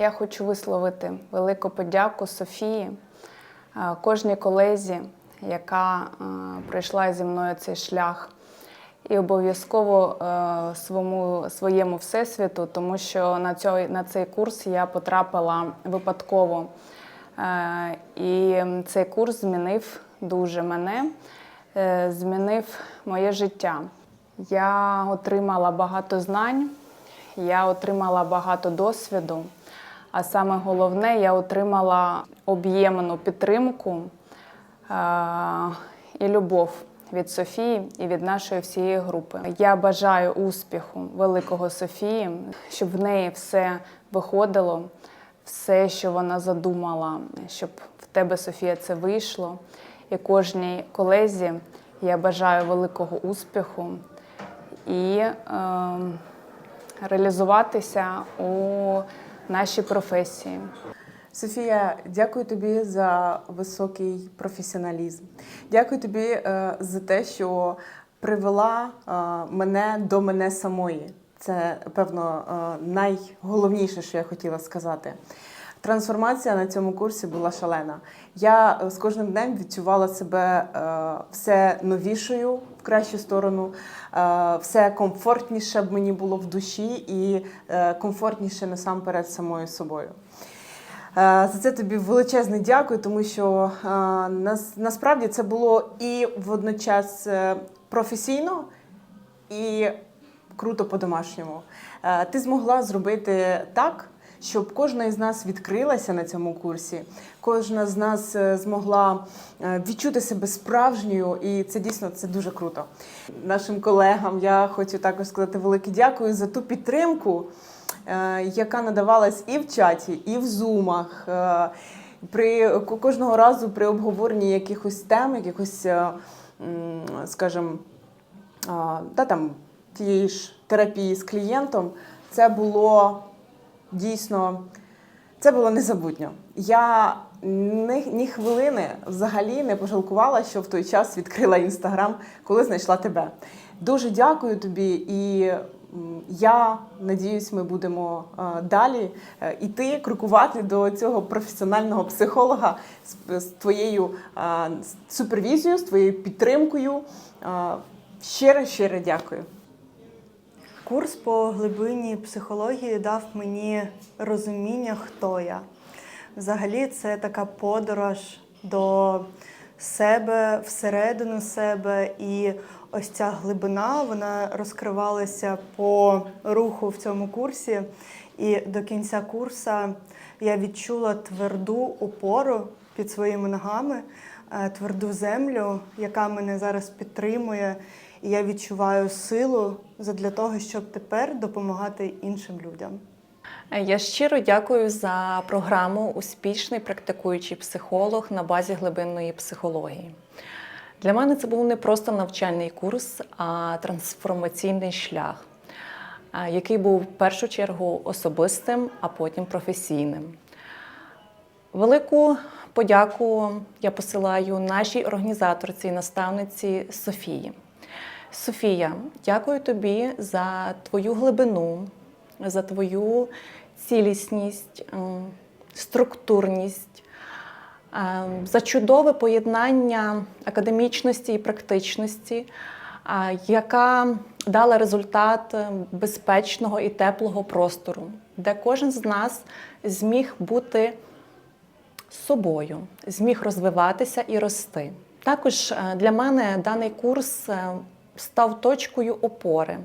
Я хочу висловити велику подяку Софії, е, кожній колезі, яка е, пройшла зі мною цей шлях, і обов'язково е, своєму, своєму всесвіту, тому що на, цей, на цей курс я потрапила випадково. І цей курс змінив дуже мене, змінив моє життя. Я отримала багато знань, я отримала багато досвіду, а саме головне, я отримала об'ємну підтримку е, і любов від Софії і від нашої всієї групи. Я бажаю успіху великого Софії, щоб в неї все виходило, все, що вона задумала, щоб в тебе, Софія, це вийшло. І кожній колезі я бажаю великого успіху і е, реалізуватися у нашій професії. Софія, дякую тобі за високий професіоналізм. Дякую тобі е, за те, що привела е, мене до мене самої. Це, певно, е, найголовніше, що я хотіла сказати. Трансформація на цьому курсі була шалена. Я е, з кожним днем відчувала себе е, все новішою в кращу сторону, е, все комфортніше б мені було в душі і комфортніше насамперед самою собою. За це тобі величезне дякую, тому що насправді це було і водночас професійно, і круто по-домашньому. Ти змогла зробити так, щоб кожна із нас відкрилася на цьому курсі, кожна з нас е, змогла е, відчути себе справжньою, і це дійсно це дуже круто. Нашим колегам я хочу також сказати велике дякую за ту підтримку, е, яка надавалась і в чаті, і в зумах. При кожного разу при обговоренні якихось тем, якихось, скажімо, та там тієї ж терапії з клієнтом, це було дійсно це було незабутньо. Я ні, ні хвилини взагалі не пожалкувала, що в той час відкрила інстаграм, коли знайшла тебе. Дуже дякую тобі, і я надіюсь, ми будемо е, далі е, іти, крокувати до цього професіонального психолога з, твоєю е, супервізією, з твоєю підтримкою. Щиро, щиро дякую. Курс по глибині психології дав мені розуміння, хто я. Взагалі, це така подорож до себе, всередину себе. І ось ця глибина вона розкривалася по руху в цьому курсі. І до кінця курсу я відчула тверду опору під своїми ногами, е, тверду землю, яка мене зараз підтримує. Я відчуваю силу для того, щоб тепер допомагати іншим людям. Я щиро дякую за програму Успішний практикуючий психолог на базі глибинної психології. Для мене це був не просто навчальний курс, а трансформаційний шлях, який був в першу чергу особистим, а потім професійним. Велику подяку я посилаю нашій організаторці і наставниці Софії. Софія, дякую тобі за твою глибину, за твою цілісність, ем, структурність, ем, за чудове поєднання академічності і практичності, яка дала результат безпечного і теплого простору, де кожен з нас зміг бути собою, зміг розвиватися і рости. Також е, для мене даний курс е, став точкою опори.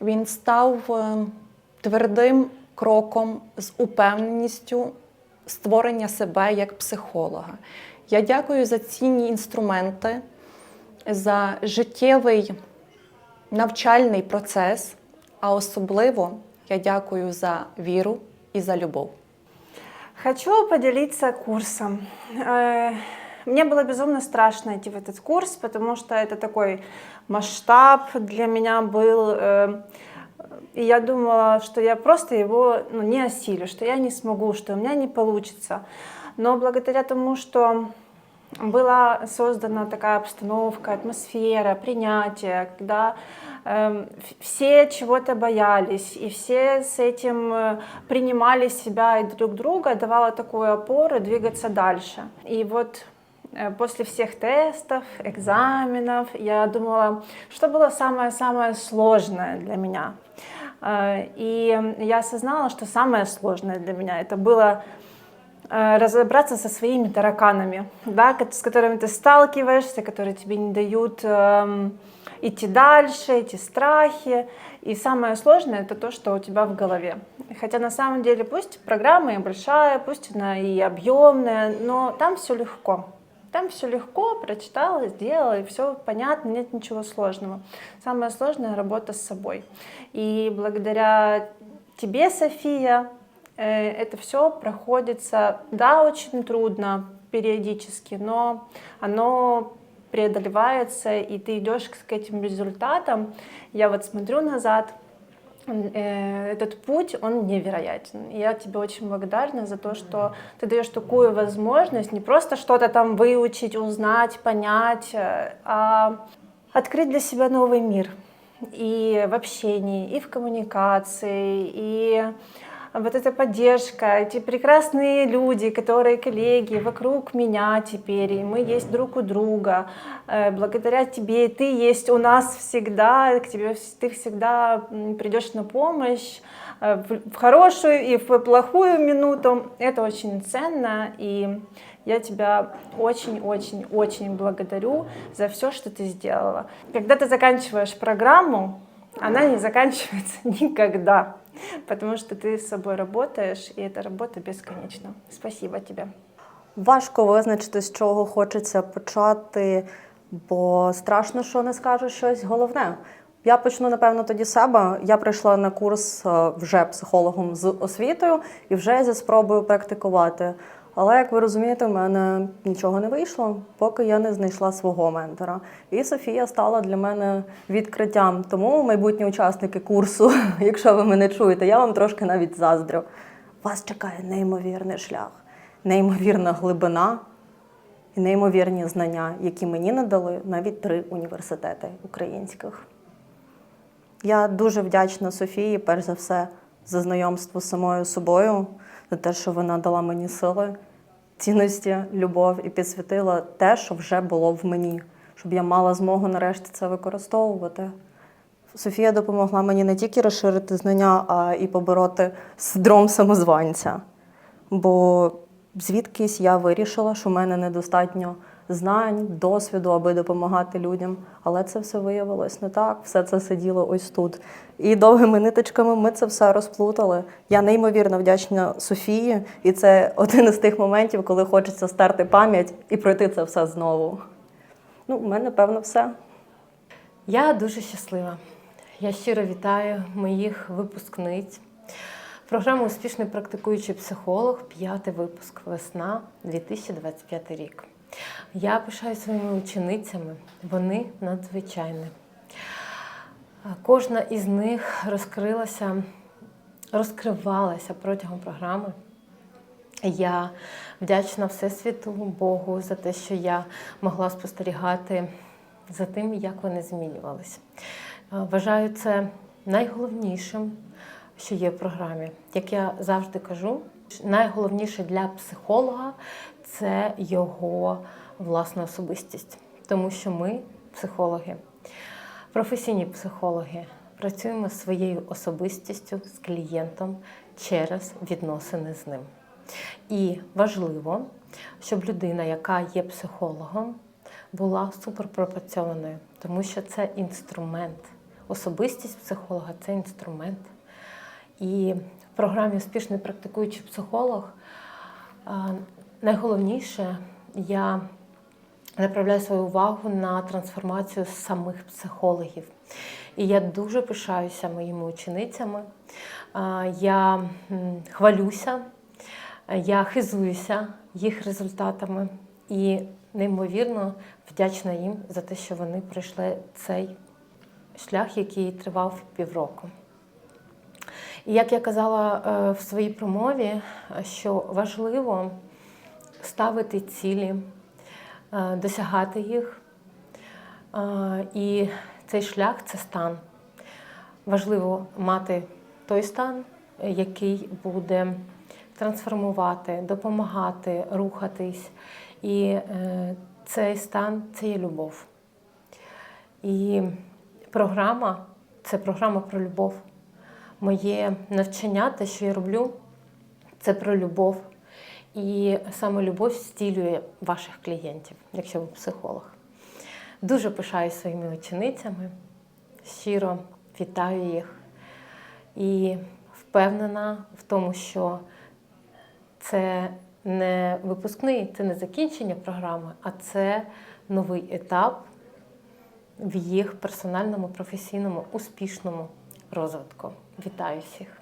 Він став е, твердим кроком з упевненістю створення себе як психолога. Я дякую за цінні інструменти, за життєвий навчальний процес, а особливо я дякую за віру і за любов. Хочу поделиться курсом. Э, Мне было безумно страшно идти в этот курс, потому что это такой масштаб для меня был. э, И я думала, что я просто его ну, не осилю, что я не смогу, что у меня не получится. Но благодаря тому, что была создана такая обстановка, атмосфера, принятие, когда в- все чего-то боялись, и все с этим э, принимали себя и друг друга, давало такую опору двигаться дальше. И вот э, после всех тестов, экзаменов, я думала, что было самое-самое сложное для меня. Э, И я осознала, что самое сложное для меня это было э, разобраться со своими тараканами, да, с которыми ты сталкиваешься, которые тебе не дают эм, идти дальше, эти страхи. И самое сложное это то, что у тебя в голове. Хотя на самом деле пусть программа и большая, пусть она и объемная, но там все легко. Там все легко, прочитала, сделала, и все понятно, нет ничего сложного. Самое сложное работа с собой. И благодаря тебе, София, э, это все проходится, да, очень трудно периодически, но оно преодолевается, и ты идешь к этим результатам. Я вот смотрю назад, этот путь, он невероятен. Я тебе очень благодарна за то, что ты даешь такую возможность не просто что-то там выучить, узнать, понять, э, а открыть для себя новый мир. И в общении, и в коммуникации, и вот эта поддержка, эти прекрасные люди, которые коллеги вокруг меня теперь, и мы есть друг у друга. Э, Благодаря тебе ты есть у нас всегда, к тебе ты всегда придешь на помощь э, в хорошую и в плохую минуту. Это очень ценно, и я тебя очень-очень-очень благодарю за все, что ты сделала. Когда ты заканчиваешь программу, она не заканчивается никогда, потому что ты с собой работаешь, и эта работа бесконечна. Спасибо тебе. Важко визначити, з чого хочеться почати, бо страшно, що не скажеш щось головне. Я почну, напевно, тоді себе. Я прийшла на курс е, вже психологом з освітою і вже зі спробою практикувати. Але, як ви розумієте, в мене нічого не вийшло, поки я не знайшла свого ментора. І Софія стала для мене відкриттям. Тому, майбутні учасники курсу, якщо ви мене чуєте, я вам трошки навіть заздрю. Вас чекає неймовірний шлях неймовірна глибина і неймовірні знання, які мені надали навіть три університети українських. Я дуже вдячна Софії, перш за все, за знайомство з самою собою, за те, що вона дала мені сили, цінності, любов і підсвітила те, що вже було в мені, щоб я мала змогу нарешті це використовувати. Софія допомогла мені не тільки розширити знання, а і побороти синдром самозванця. Бо звідкись я вирішила, що в мене недостатньо знань, досвіду, аби допомагати людям. Але це все виявилось не так. Все це сиділо ось тут. І довгими ниточками ми це все розплутали. Я неймовірно вдячна Софії, і це один із тих моментів, коли хочеться стерти пам'ять і пройти це все знову. Ну, в мене, певно, все. Я дуже щаслива. Я щиро вітаю моїх випускниць. Програма Успішний практикуючий психолог, п'ятий випуск весна 2025 рік. Я пишаю своїми ученицями, вони надзвичайні. Кожна із них розкрилася, розкривалася протягом програми. Я вдячна Всесвіту Богу за те, що я могла спостерігати за тим, як вони змінювалися. Вважаю це найголовнішим, що є в програмі. Як я завжди кажу, найголовніше для психолога це його власна особистість, тому що ми, психологи, професійні психологи, працюємо своєю особистістю, з клієнтом через відносини з ним. І важливо, щоб людина, яка є психологом, була суперпропрацьованою, тому що це інструмент. Особистість психолога це інструмент. І програмі Успішний практикуючий психолог найголовніше я направляю свою увагу на трансформацію самих психологів. І я дуже пишаюся моїми ученицями. Я хвалюся, я хизуюся їх результатами і неймовірно вдячна їм за те, що вони пройшли цей шлях, який тривав півроку. Як я казала е, в своїй промові, що важливо ставити цілі, е, досягати їх. Е, І цей шлях це стан. важливо мати той стан, який буде трансформувати, допомагати, рухатись. І е, цей стан це є любов. І програма це програма про любов. Моє навчання, те, що я роблю, це про любов. І саме любов стілює ваших клієнтів, якщо ви психолог. Дуже пишаюсь своїми ученицями, щиро вітаю їх і впевнена в тому, що це не випускний, це не закінчення програми, а це новий етап в їх персональному, професійному, успішному розвитку. Вітаю всіх!